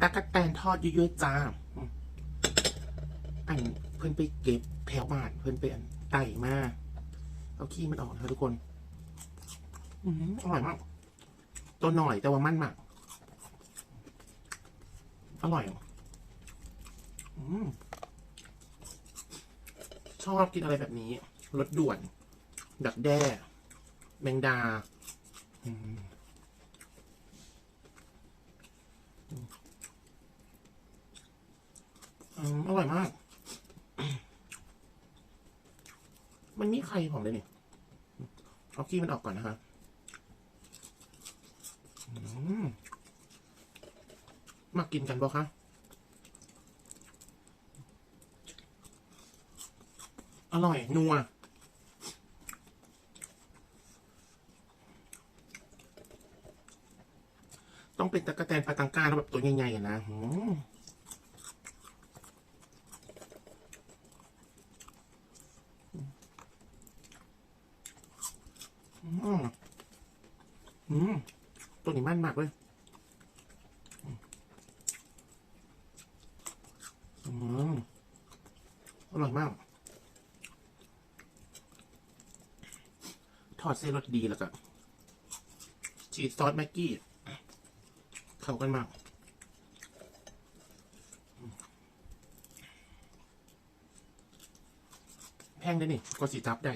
ตะกะแตนทอดเยอะๆจ้าอืมอันเพิ่อนไปเก็บแถวบ้านเพิ่อนไปอันไต่มาเอาขี้มันออกนะทุกคนอืมอร่อยมาก ตัวหน่อยแต่ว่ามันมาก อร่อยอืมชอบกินอะไรแบบนี้รสด่วน ดักแด้ แมงดา อืม อร่อยมาก มันมีไข่ผมเลยนี่เอาขี้มันออกก่อนนะคะมากินกันบ่คะอร่อย นัวต้องเป็นตะกะแตนปลาตังกาแล้วแบบตัวใหญ่ๆอะนะ อืมอืมตัวนี้มันมากเลยอืมอร่อยมาก ทอดเส้นรสดีแล้วก็ชีสซอสแม็กกี้ เข้ากันมากแพงได้นี่ก็สีจับได้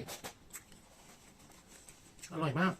อร่อยมาก